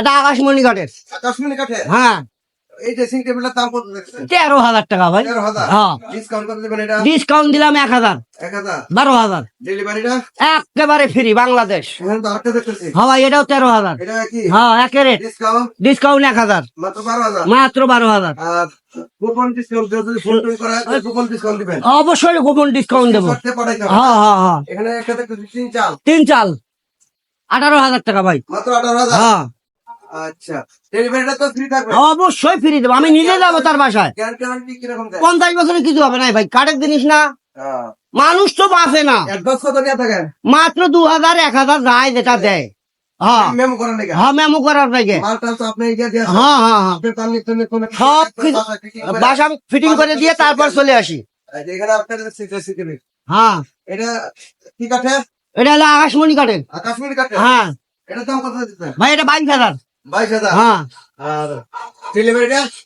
এটা আকাশমণি ঘাটের। কাশ্মীরি কাঠে হ্যাঁ। এই ড্রেসিং টেবিলের দাম কত তেরো হাজার টাকা ভাই। তেরো হাজার? হ্যাঁ। ডিসকাউন্ট করে দেবেন এটা? ডিসকাউন্ট দিলাম এক হাজার। এক হাজার? বারো হাজার। ডেলিভারিটা একেবারে ফ্রি বাংলাদেশ। হ্যাঁ ভাই এটাও তেরো হাজার। হ্যাঁ একে রেট। ডিসকাউন্ট ডিসকাউন্ট এক হাজার। মাত্র বারো হাজার? মাত্র বারো হাজার। হয় অবশ্যই গোপন ডিসকাউন্ট দেবো। হ্যাঁ হ্যাঁ হ্যাঁ। এখানে তিন চাল। তিন চাল। আঠারো হাজার টাকা ভাই। মাত্র আঠারো হাজার? হ্যাঁ। আচ্ছা ডেলিভারিটা তো ফ্রি থাকবে। অবশ্যই ফ্রি দেবো। আমি নিজে যাব তার বাসায়। গ্যারান্টি কীরকম পঞ্চাশ বছরে কিছু হবে না ভাই কাঠের জিনিস না। হ্যাঁ। মানুষ তো বাঁচে না। মাত্র দু হাজার এক হাজার যায় যেটা দেয়। হ্যাঁ। নাকি হ্যাঁ তো। হ্যাঁ হ্যাঁ হ্যাঁ। করে- বাসা ফিটিং করে দিয়ে তারপর চলে আসি। হ্যাঁ। এটা কি এটা হলো আকাশমণি কাঠের। আর কাশ্মীরি হ্যাঁ। দাম কত ভাই এটা বাইশ হাজার। হাজার? হ্যাঁ।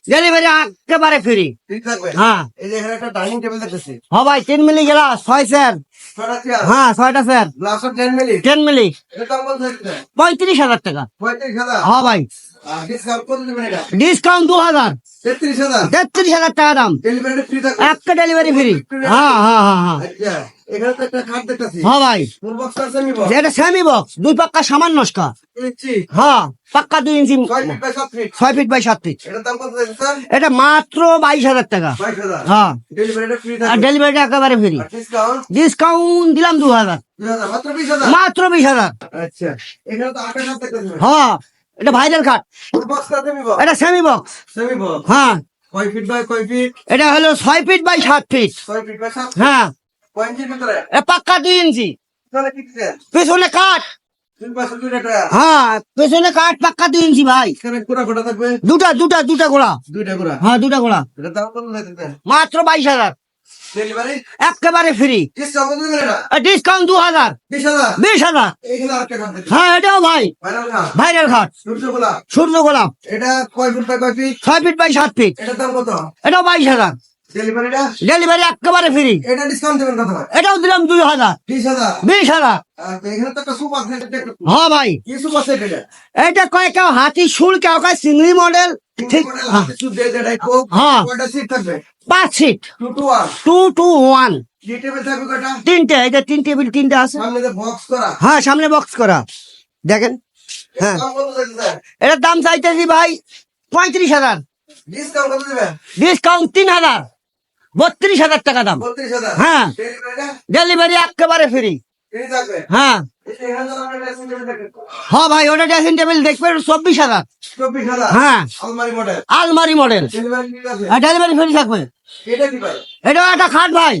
ডেলিভারি একেবারে ফ্রি হ্যাঁ। এই যে এখানে একটা ডাইনিং টেবিল দেখতেছি। হ ভাই তিন মিলি গেলা ছয় স্যার হ্যাঁ ছয়টা স্যার টেন মিলি? পঁয়ত্রিশ হাজার টাকা। পঁয়ত্রিশ হাজার? হ ভাই। ডিসকাউন্ট দু হাজার? তেত্রিশ হাজার টাকা দাম। একটা ডেলিভারি ফ্রি হ্যাঁ হ্যাঁ হ্যাঁ হ্যাঁ। আচ্ছা এখানে তো একটা খাট দেখতেছি। হ ভাই। এটা সেমি বক্স দুই পাক্কা নস্কা হ্যাঁ পাক্কা দুই ইঞ্চি। ছয় ফিট বাই সাত ফিট এটা মাত্র বাইশ হাজার টাকা। হ্যাঁ। আর ডেলিভারিটা একেবারে ফ্রি ডিসকাউন্ট দিলাম দু হাজার? মাত্র বিশ হাজার। আচ্ছা হ্যাঁ এটা ভাইরাল কাঠ এটা সেমি বক্স সেমি বক্স হ্যাঁ। কয় ফিট বাই কয় ফিট এটা হলো ছয় ফিট বাই সাত ফিট ছয় ফিট বাই সাত হ্যাঁ। কয় ইঞ্চির ভিতরে? পাক্কা দুই ইঞ্চি পেছনে কাঠ। হ্যাঁ পেছনে কাঠ পাক্কা দুই ইঞ্চি ভাই। দুটা দুটা দুটা গোড়া দুইটা কুড়া? হ্যাঁ দুটা গোড়া মাত্র বাইশ হাজার। একেবারে ফ্রি ডিসকাউন্ট দু হাজার। বিশ হাজার? হ্যাঁ এটাও ভাই। ভাইরাল ঘাট। সূর্য গোলাপ। এটা কয় ফুট বাই কয় ফিট ছয় ফিট বাই সাত ফিট এটার দাম কত? এটাও বাইশ হাজার। ডেলিভারি একেবারে ফ্রি এটা ডিসকাউন্ট দেবেন কত এটাও দিলাম দুই হাজার। বিশ হাজার? হ্যাঁ ভাই। এটা? কয় কেউ হাতি শুল কেউ কয় চিংড়ি মডেল ঠিক। হ্যাঁ। পাঁচ সিট টু টু ওয়ান তিনটে যে তিন টেবিল তিনটে আছে। সামনে বক্স করা হ্যাঁ সামনে বক্স করা। দেখেন। হ্যাঁ। এটার দাম চাইতেছি ভাই পঁয়ত্রিশ হাজার। ডিসকাউন্ট তিন হাজার। বত্রিশ হাজার টাকা দাম। হ্যাঁ। ডেলিভারি একেবারে ফ্রি হ্যাঁ। হ্যাঁ ভাই ওটা ড্রেসিং টেবিল দেখবেন চব্বিশ হাজার। হ্যাঁ। আলমারি মডেল আলমারি ডেলিভারি ফ্রি থাকবে। এটা একটা খাট ভাই।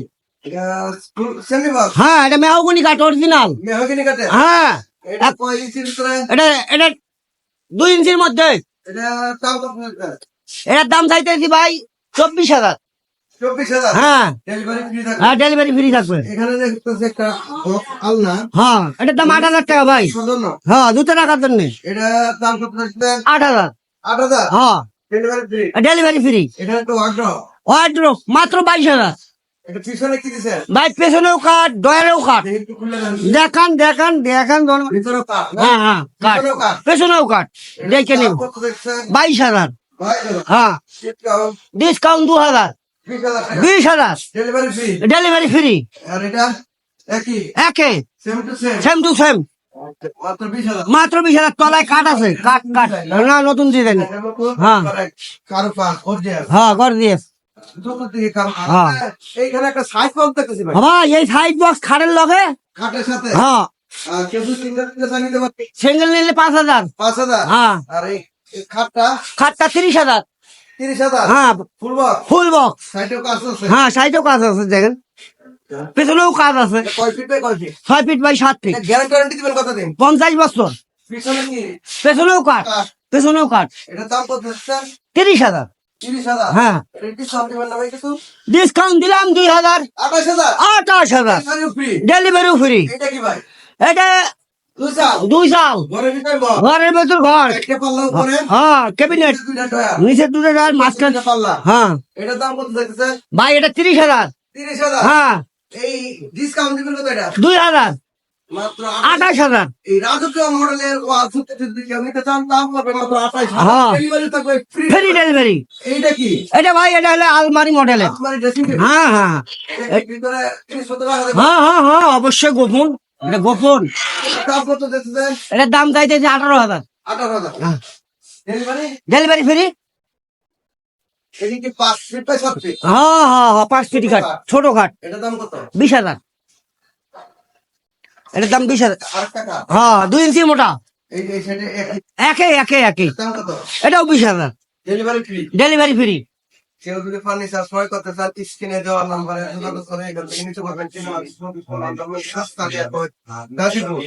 হ্যাঁ এটা মেহগুনি কাঠ অরিজিনাল হ্যাঁ। এটা এটা দুই ইঞ্চির মধ্যে? এটার দাম চাইতেছি ভাই চব্বিশ হাজার। হ্যাঁ। হ্যাঁ ডেলিভারি ফ্রি থাকবে। এখানে একটা আলনা। হ্যাঁ এটার দাম আট হাজার টাকা ভাই। হ্যাঁ দুটো টাকার জন্য। এটা দাম কত আট হাজার। আট হাজার? হ্যাঁ। Delivery free. এখানে একটা ওয়ার্ড্রো মাত্র বাইশ হাজার। ভাই পেছনেও কাঠ ডয়ারেও কাঠ। দেখান দেখান দেখান হ্যাঁ হ্যাঁ কাঠ। পেছনেও কাঠ। দেখে নিব। বাইশ হাজার। হ্যাঁ। ডিসকাউন্ট দু হাজার। বিশ হাজার ডেলিভারি ফ্রি আর এটা একই? একে same to same same to same মাত্র বিশ হাজার। তলায় কাঠ আছে। কাঠ কাঠ। না নতুন ডিজাইন হ্যাঁ। অরিজিনাল হ্যাঁ। কর দিয়ে হ্যাঁ। এইখানে একটা সাইজ পাম্প দেখতেছি ভাই। এই বক্স খাটের লগে? খাটের সাথে? হ্যাঁ। সিঙ্গেল নিলে পাঁচ হাজার। পাঁচ হাজার? হ্যাঁ। আর এই এই খাটটা? খাটটা তিরিশ হাজার। হ্যাঁ। ফুল বক্স হ্যাঁ সাইডেও কাজ আছে দেখেন। পেছনেও কাজ আছে। ছয় ফিট বাই সাত ফিট পঞ্চাশ বছর। পিছনে পেছনেও কাঠ কাঠ। পেছনেও তিরিশ হাজার। হ্যাঁ। ডিসকাউন্ট ডিসকাউন্ট দিলাম দুই হাজার। আঠাশ হাজার? ডেলিভারিও ফ্রি এটা কি ভাই? এটা দুই সাল ঘরের ভিতরে ঘর। হ্যাঁ ক্যাবিনেট ডয়ার নিচে দুটো হ্যাঁ। এটার দাম কত দেখতেছে ভাই এটা তিরিশ হাজার। তিরিশ হাজার? হ্যাঁ। এই ডিসকাউন্ট দিবেন কত এটা? দুই হাজার। মাত্র আঠাশ হাজার। এই রাজকীয় মডেলের নিতে চান দাম মাত্র আঠাশ হ্যাঁ। ডেলিভারি ফ্রি ফ্রি ডেলিভারি এইটা কি? এটা ভাই এটা হলো আলমারি মডেলের হ্যাঁ হ্যাঁ। হ্যাঁ হ্যাঁ হ্যাঁ অবশ্যই গোপন। এটা গোপন। দাম কত দিতেছেন এটার দাম চাইতেছে আঠারো হাজার। আঠারো হাজার। ডেলিভারি ডেলিভারি ফ্রি এটি কি পাঁচ ফিট বাই সাত ফিট পাঁচ ফিটি খাট ছোট খাট এটার দাম কত? বিশ হাজার। এটার দাম বিশ হাজার। হ্যাঁ দুই ইঞ্চি মোটা। এই এই সাইডে এক- একে একে একে। এটাও বিশ হাজার। ডেলিভারি ফ্রি ডেলিভারি ফ্রি কেউ যদি ফার্নিচার ক্রয় করতে চান স্ক্রিনে দেওয়া নাম্বারে যোগাযোগ করে এখান থেকে নিতে পারবেন। সস্তা দিয়ে গাজীপুর।